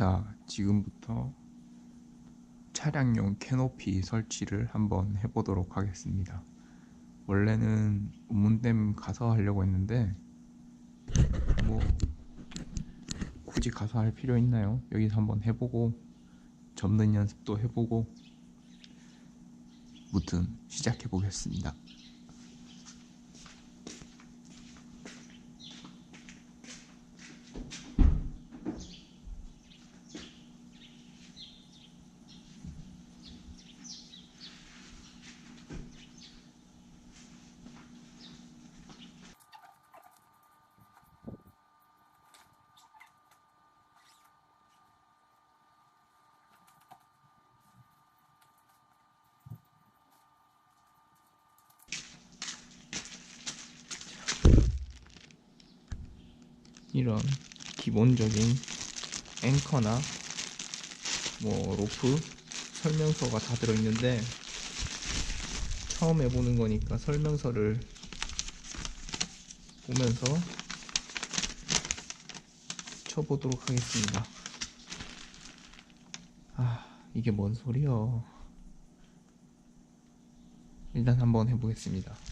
자, 지금부터 차량용 캐노피 설치를 한번 해보도록 하겠습니다. 원래는 우문댐 가서 하려고 했는데 뭐 굳이 가서 할 필요 있나요? 여기서 한번 해보고 접는 연습도 해보고 무튼 시작해 보겠습니다. 이런 기본적인 앵커나 뭐 로프 설명서가 다 들어있는데 처음 해보는 거니까 설명서를 보면서 쳐보도록 하겠습니다. 아 이게 뭔 소리여? 일단 한번 해보겠습니다.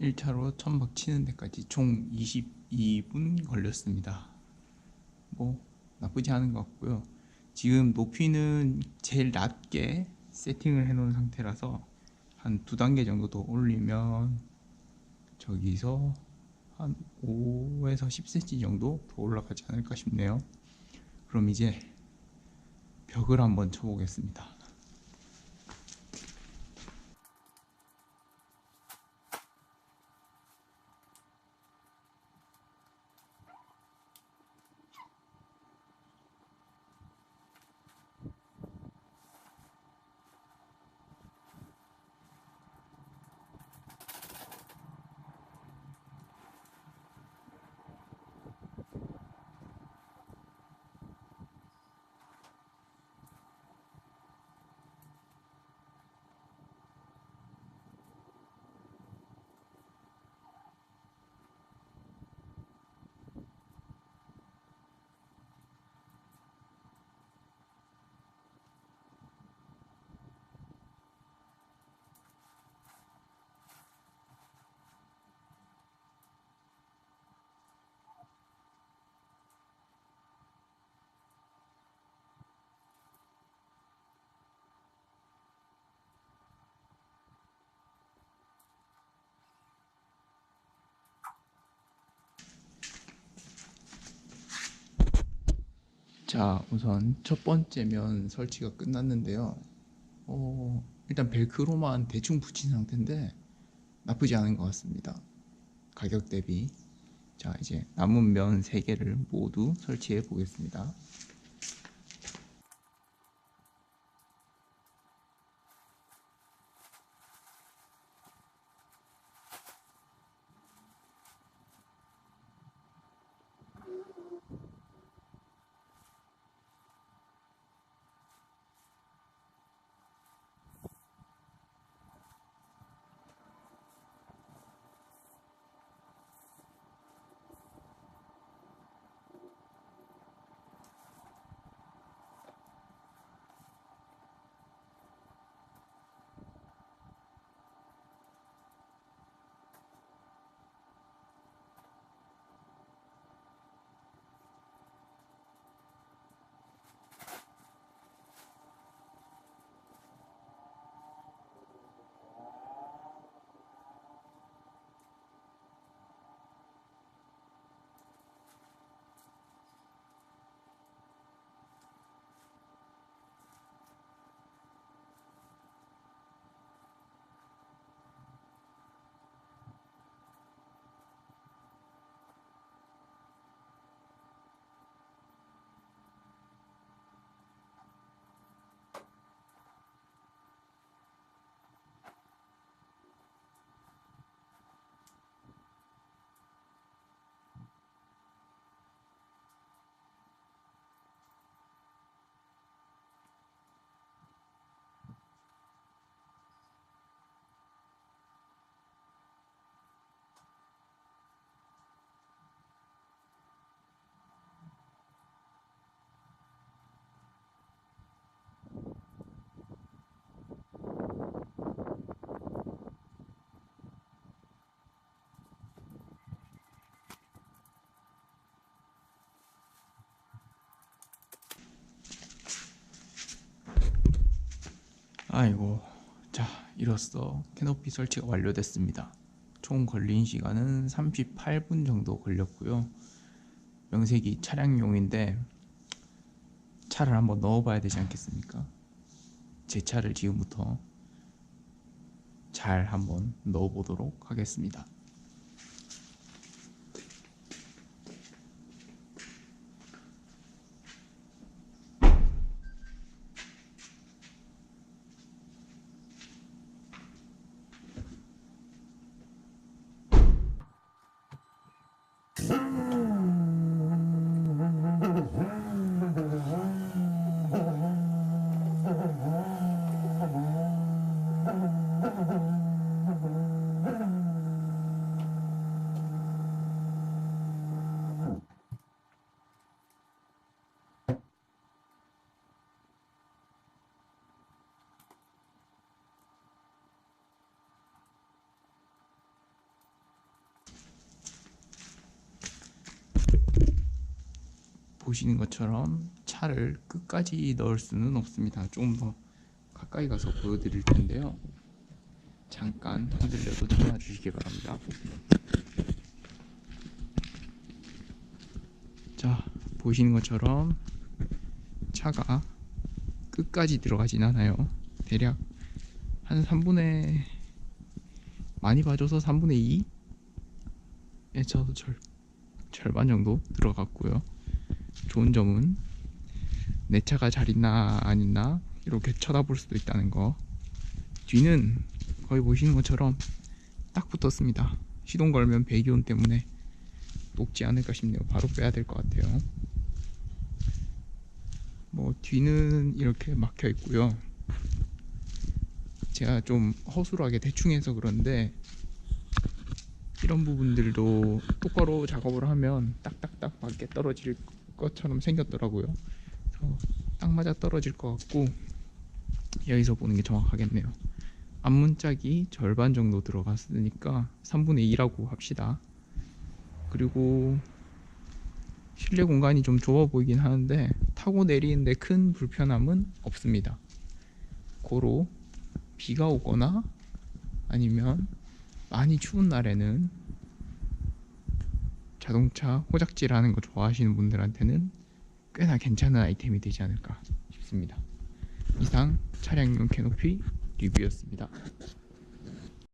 1차로 천막 치는 데까지 총 22분 걸렸습니다. 뭐 나쁘지 않은 것 같고요. 지금 높이는 제일 낮게 세팅을 해 놓은 상태라서 한 두 단계 정도 더 올리면 저기서 한 5에서 10cm 정도 더 올라가지 않을까 싶네요. 그럼 이제 벽을 한번 쳐보겠습니다. 자, 우선 첫 번째 면 설치가 끝났는데요. 어, 일단 벨크로만 대충 붙인 상태인데 나쁘지 않은 것 같습니다. 가격 대비. 자, 이제 남은 면 3개를 모두 설치해 보겠습니다. 아이고, 자, 이로써 캐노피 설치가 완료됐습니다. 총 걸린 시간은 38분 정도 걸렸고요. 명색이 차량용인데 차를 한번 넣어봐야 되지 않겠습니까? 제 차를 지금부터 잘 한번 넣어보도록 하겠습니다. 보시는 것처럼 차를 끝까지 넣을 수는 없습니다. 조금 더 가까이 가서 보여드릴 텐데요. 잠깐 흔들려도 참아 주시기 바랍니다. 자, 보시는 것처럼 차가 끝까지 들어가진 않아요. 대략 한 3분의 많이 봐줘서 3분의 2 에 저도 절, 절반 정도 들어갔고요. 좋은 점은 내 차가 잘 있나 안 있나 이렇게 쳐다볼 수도 있다는 거. 뒤는 거의 보시는 것처럼 딱 붙었습니다. 시동 걸면 배기온 때문에 녹지 않을까 싶네요. 바로 빼야 될 것 같아요. 뭐 뒤는 이렇게 막혀 있고요. 제가 좀 허술하게 대충 해서 그런데 이런 부분들도 똑바로 작업을 하면 딱딱딱 맞게 떨어질 것처럼 생겼더라고요. 딱 맞아 떨어질 것 같고 여기서 보는 게 정확하겠네요. 앞문짝이 절반 정도 들어갔으니까 3분의 2라고 합시다. 그리고 실내 공간이 좀 좁아 보이긴 하는데 타고 내리는데 큰 불편함은 없습니다. 고로 비가 오거나 아니면 많이 추운 날에는 자동차 호작질하는 거 좋아하시는 분들한테는 꽤나 괜찮은 아이템이 되지 않을까 싶습니다. 이상 차량용 캐노피 리뷰였습니다.